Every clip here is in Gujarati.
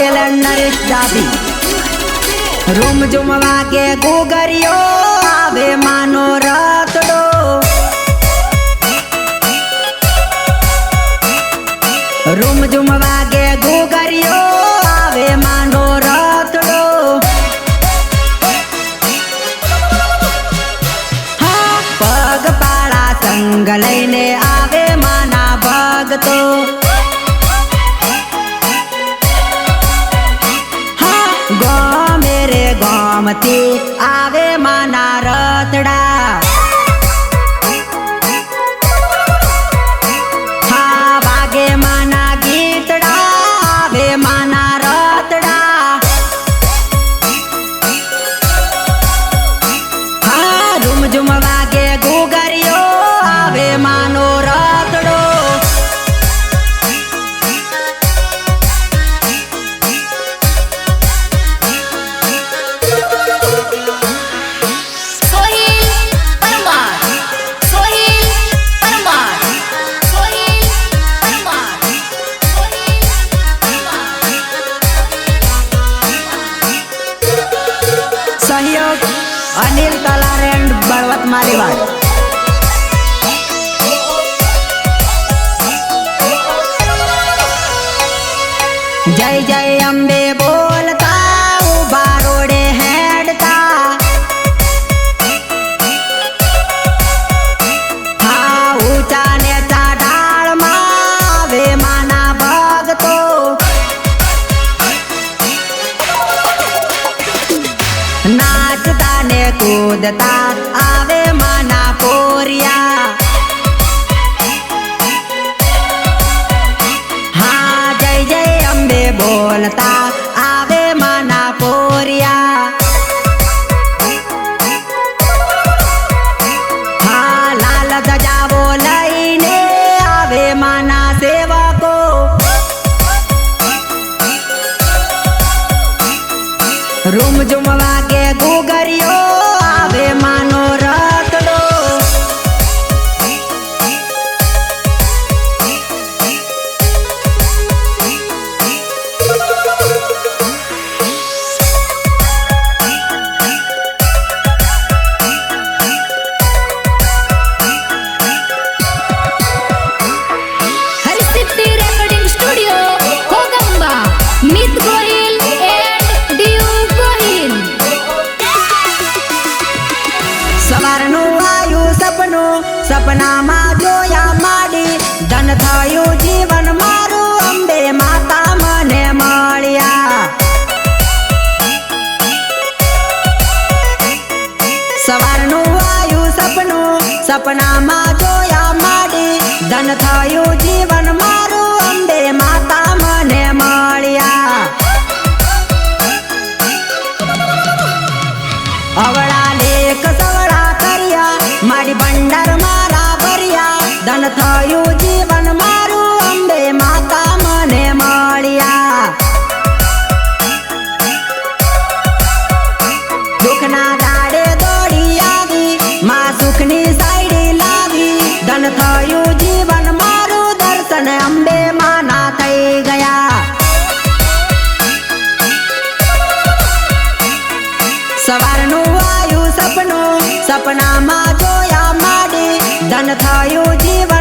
પટેલ નરેશ ડાભી રૂમ જુમવા કે ગુગરિયો આવે daylight. 啦啦啦。જીવન મારું માતા મને મળ્યા. હવે દાન થાયો જીવા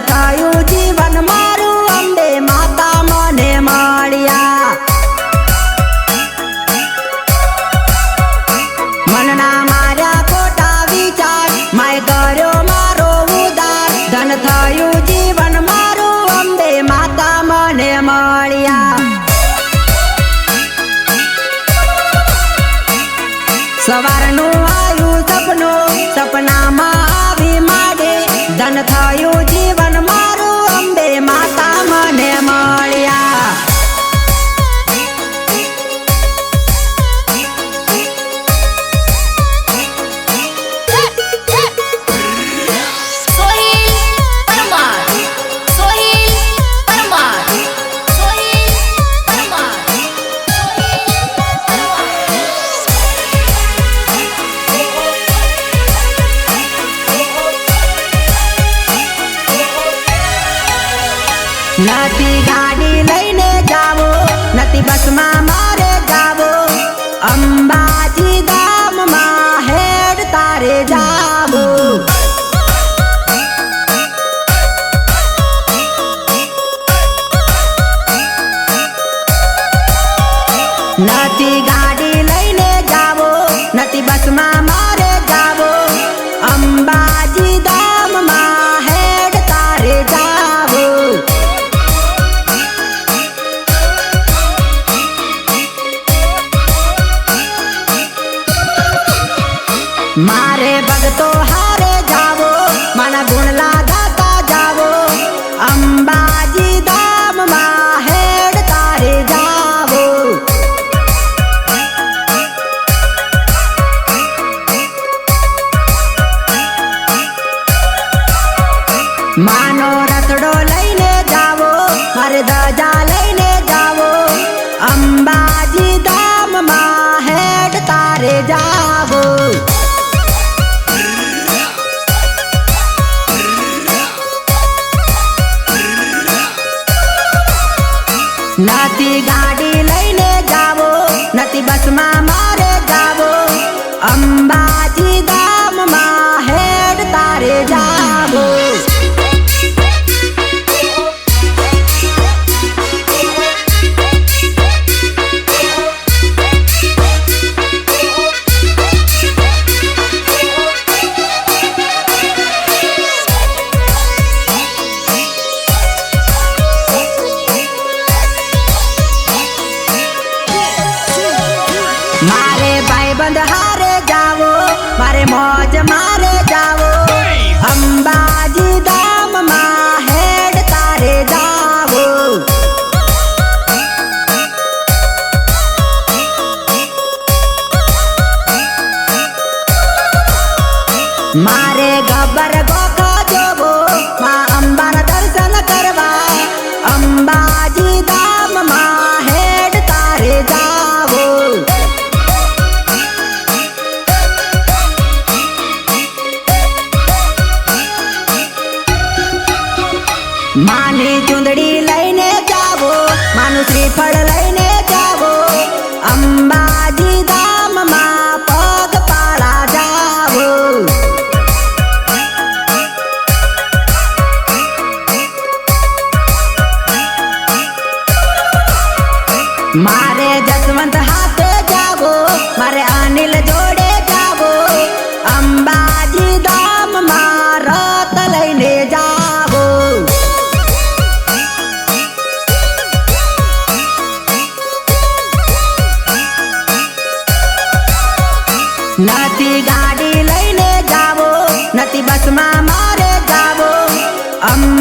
太。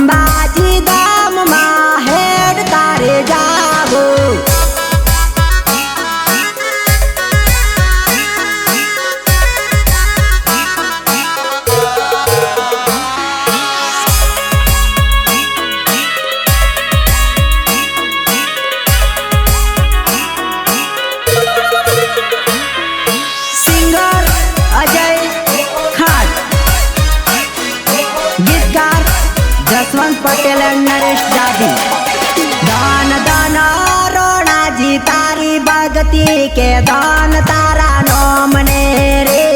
Samba de dar કે દાન તારા નોમને રે.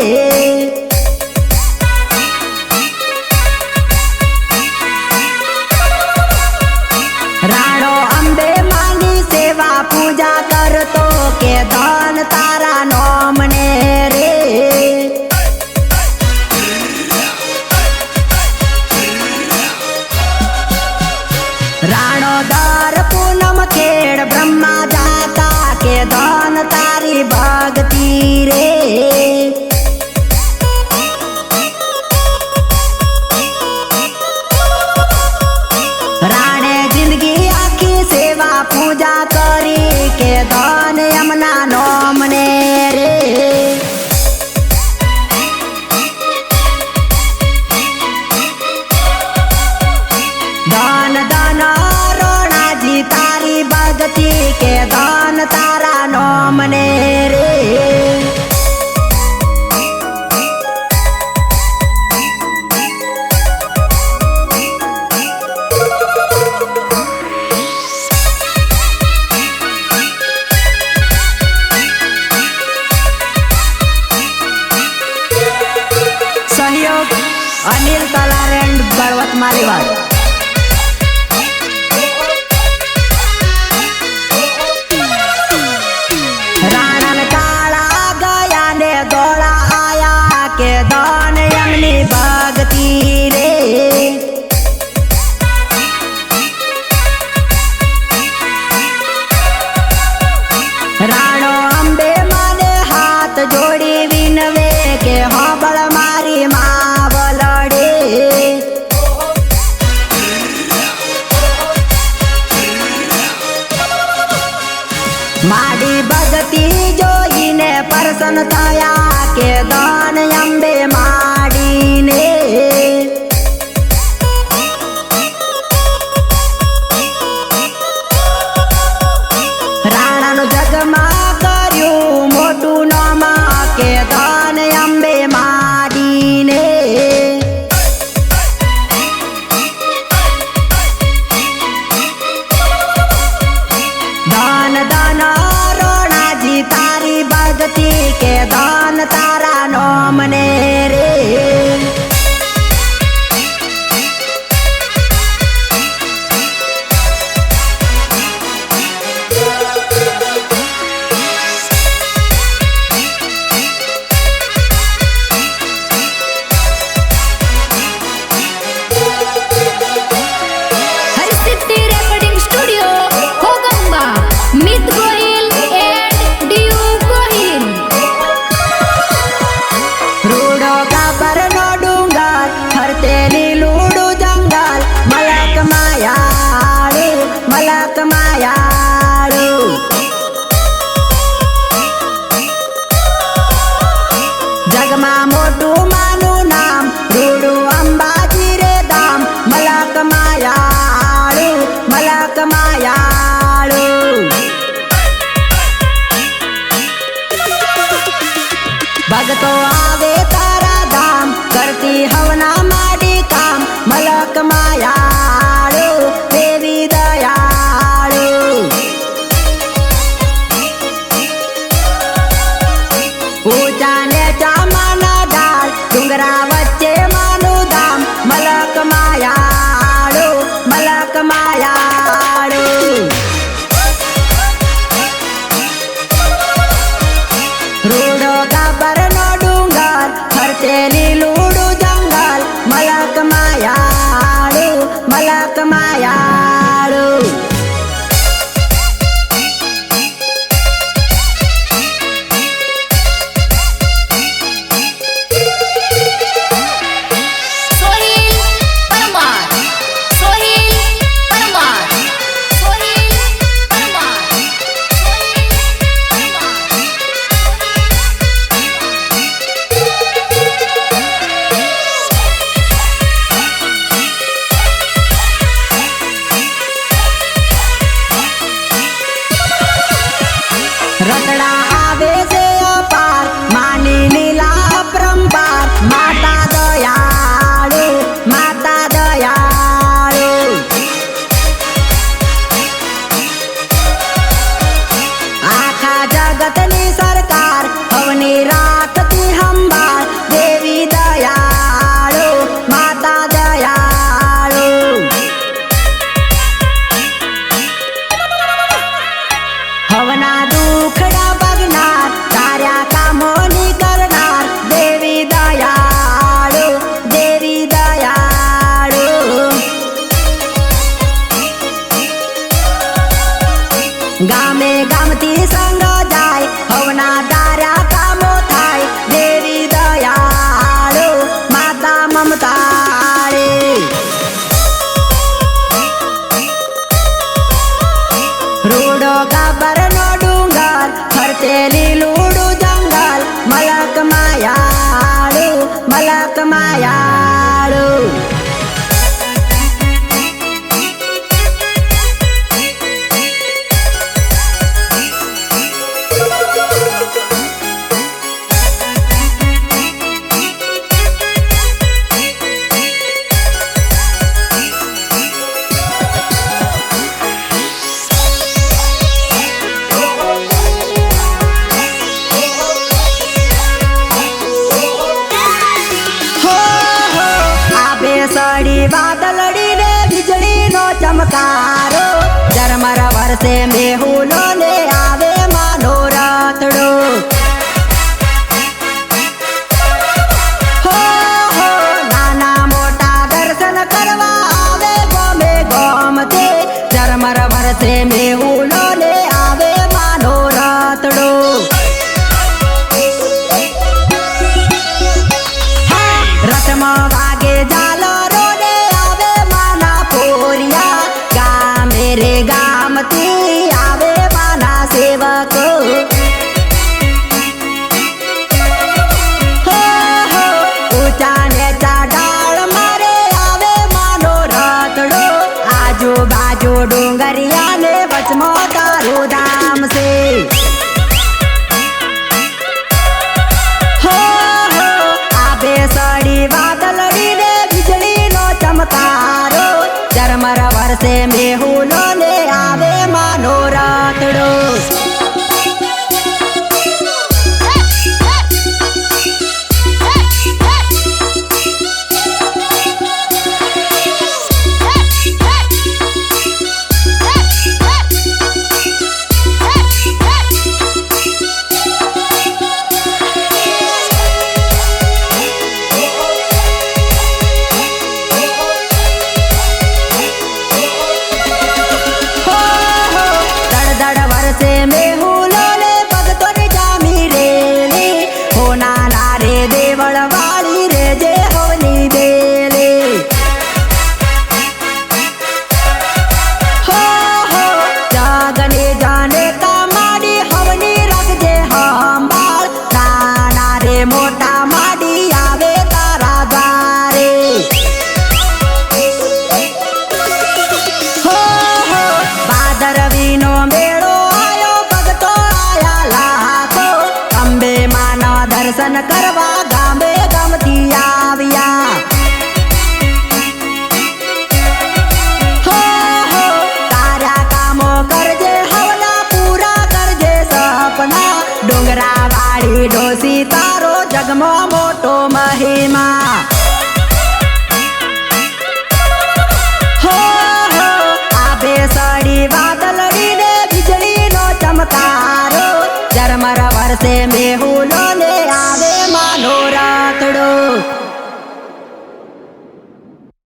I'm not Natalia. ભક્તિ કે દાન さ。દર્શન કરવા ગામે ગામથી આવ્યા. તારા કામો કરજે પૂરા કરજે, સપના ડોંગરા વાળી ડોસી તારો જગમો મોટો મહિમા.